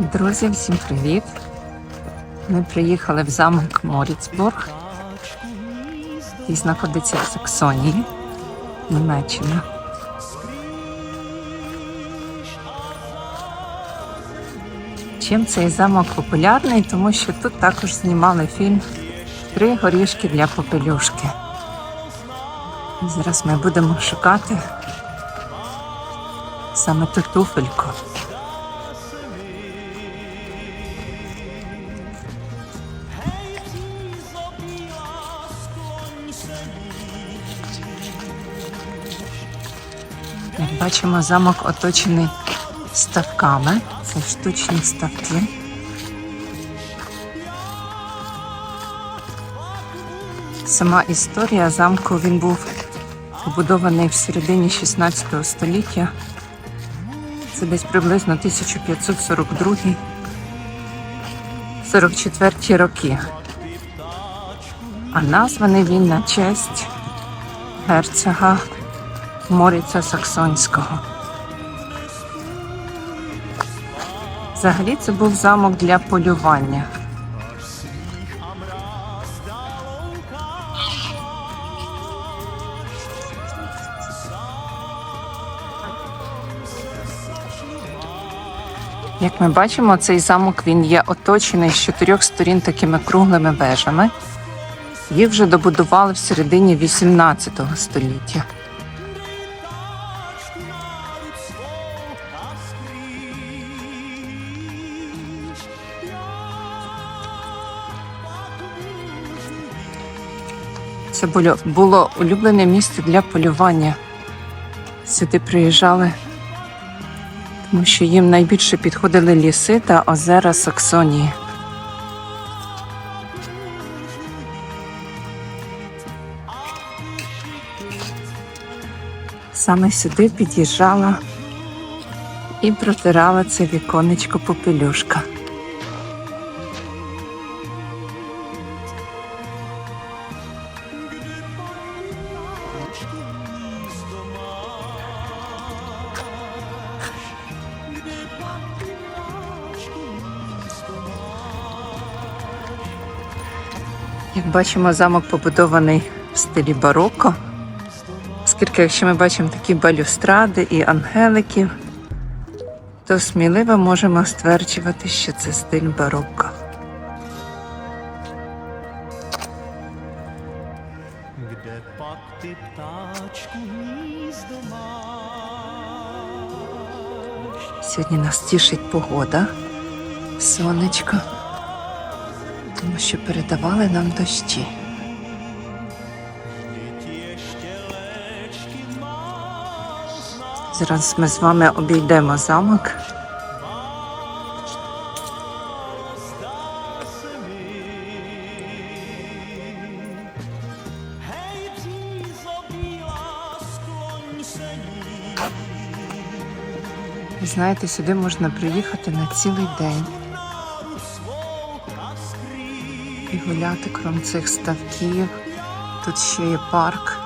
Друзі, всім привіт! Ми приїхали в замок Моріцбург, який знаходиться в Саксонії, Німеччина. Чим цей замок популярний? Тому що тут також знімали фільм Три горішки для попелюшки. Зараз ми будемо шукати саме ту туфельку. Бачимо, замок оточений ставками. Це штучні ставки. Сама історія замку він був побудований в середині 16 століття. Це десь приблизно 1542 44 роки. А названий він на честь герцога Моріця Саксонського. Взагалі це був замок для полювання. Як ми бачимо, цей замок він є оточений з чотирьох сторін такими круглими вежами. Їх вже добудували в середині 18 століття. Це було, було улюблене місце для полювання. Сюди приїжджали, тому що їм найбільше підходили ліси та озера Саксонії. Саме сюди під'їжджала і протирала це віконечко попелюшка. Як бачимо, замок побудований в стилі бароко. Оскільки, якщо ми бачимо такі балюстради і ангеликів, то сміливо можемо стверджувати, що це стиль бароко. Hnízdo máš? Сьогодні нас тішить погода, сонечко, тому що передавали нам дощі. Зараз ми з вами обійдемо замок. знаєте, сюди можна приїхати на цілий день гуляти крім цих ставків. Тут ще є парк.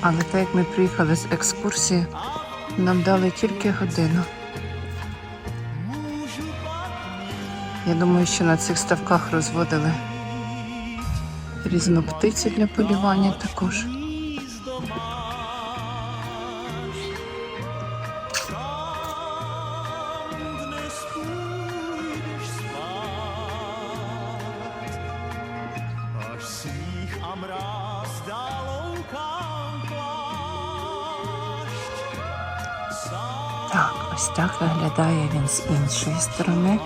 Але так як ми приїхали з екскурсії, нам дали тільки годину. Я думаю, що на цих ставках розводили різну птицю для полювання також. Ось виглядає він з іншої сторони.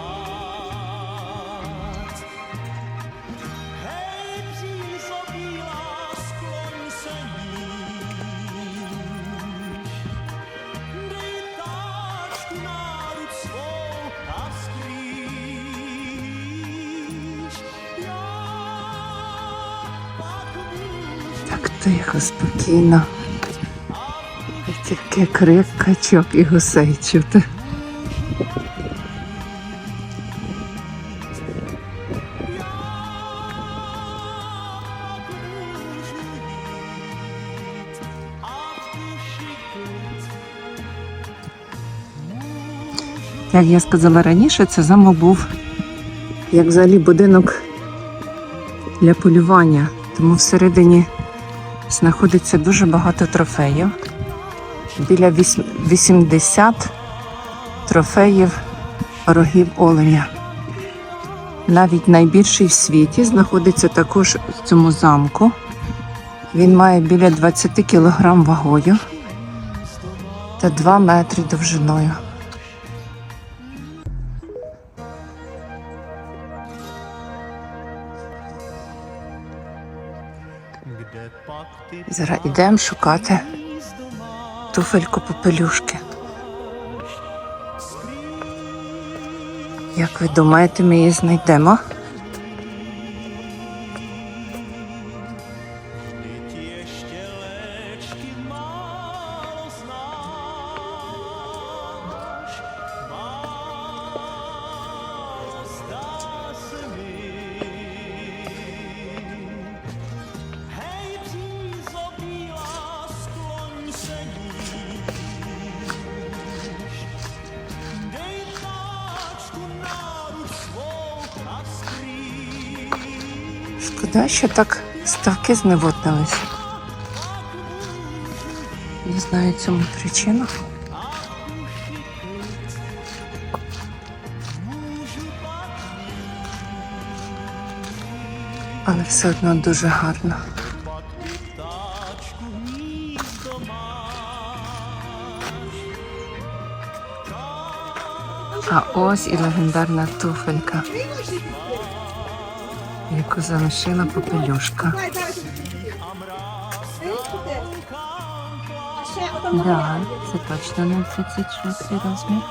Так тихо, спокійно. Тільки крик качок і гусей чути. Як я сказала раніше, це замок був як взагалі будинок для полювання, тому всередині знаходиться дуже багато трофеїв. Біля віс- 80 трофеїв рогів оленя. Навіть найбільший в світі знаходиться також в цьому замку. Він має біля 20 кг вагою та 2 метри довжиною. Зараз ідемо шукати туфельку попелюшки. Як ви думаєте, ми її знайдемо? Шкода, що так ставки зневоднились. Не знаю цьому причину. Але все одно дуже гарно. А ось і легендарна туфелька, яку залишила попелюшка. Да, це точно не 36 розмір.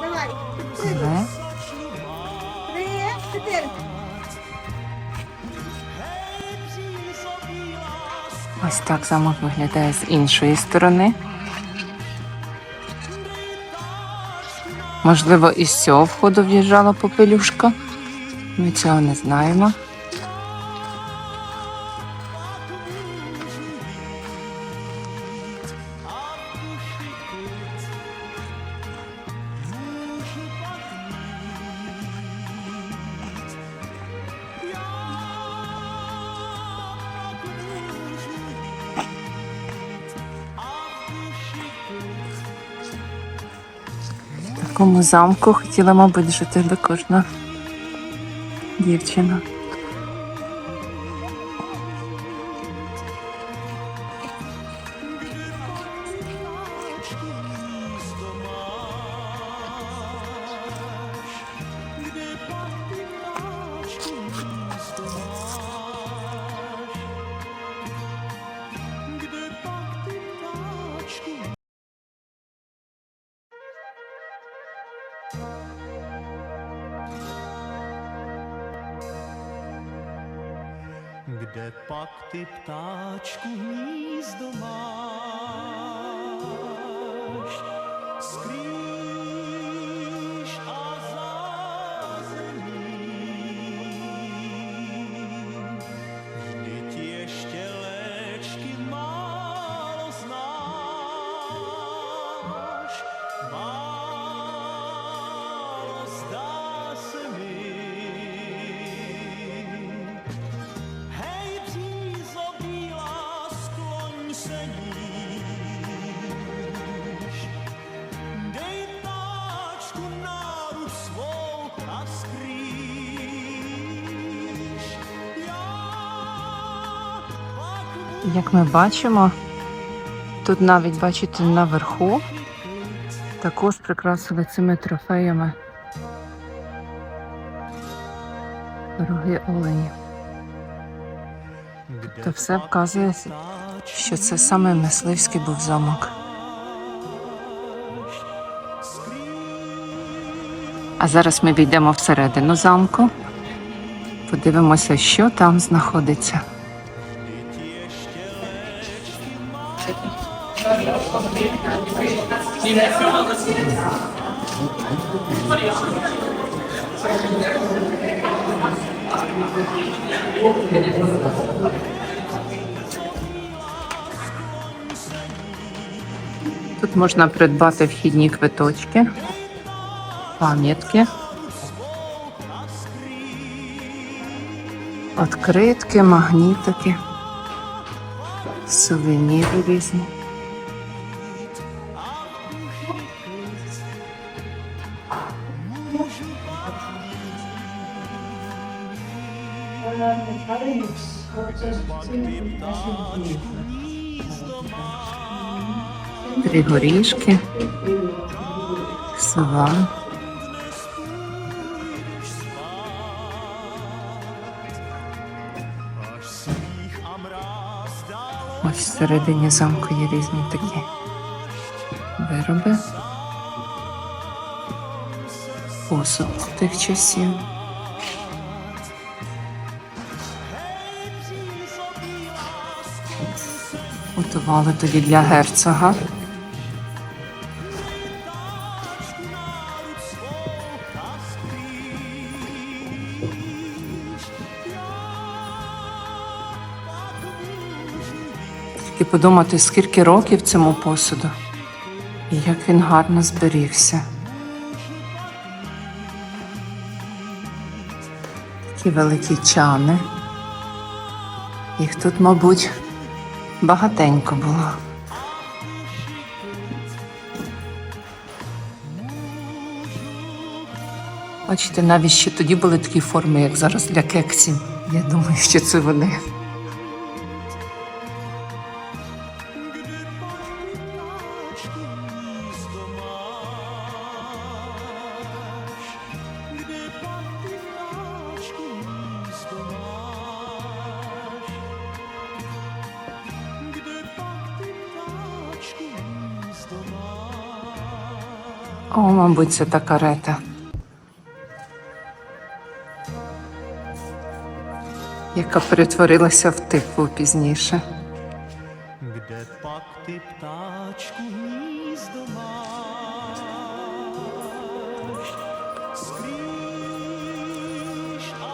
Давай. Але ось так замок виглядає з іншої сторони. Можливо, із цього входу в'їжджала попелюшка. Ми цього не знаємо. В такому замку хотіла, мабуть, жити би кожна gireceğim. Kde pak ty ptáčku hnízdo máš? Skrýš Як ми бачимо, тут навіть бачите наверху також прикрасили цими трофеями роги оленів. Тобто все вказує, що це саме мисливський був замок. А зараз ми війдемо всередину замку, подивимося, що там знаходиться. Тут можна придбати вхідні квиточки. пам'ятки. Откритки, магнітики, сувеніри різні. Три горішки, сова. Всередині замку є різні такі вироби. Посуд тих часів. Готували тоді для герцога. Подумати, скільки років цьому посуду, і як він гарно зберігся. Такі великі чани. Їх тут, мабуть, багатенько було. Бачите, навіть ще тоді були такі форми, як зараз для кексів. Я думаю, що це вони. О, мабуть, це та карета. Яка перетворилася в типу пізніше. Kde pak ty ptáčku hnízdo máš? Skrýš a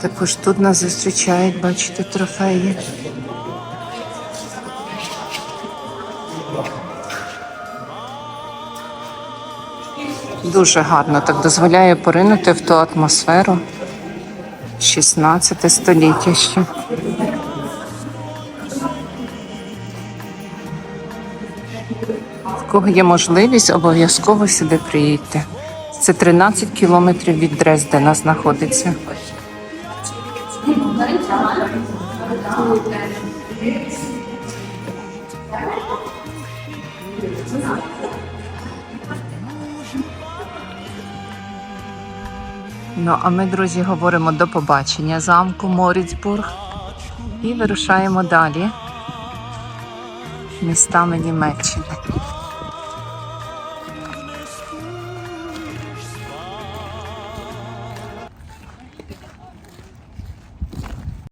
Також тут нас зустрічають, бачите, трофеї. Дуже гарно так дозволяє поринути в ту атмосферу 16 століття ще. В кого є можливість, обов'язково сюди приїдьте. Це 13 кілометрів від Дрездена знаходиться. Ну, а ми, друзі, говоримо до побачення замку Моріцбург і вирушаємо далі містами Німеччини.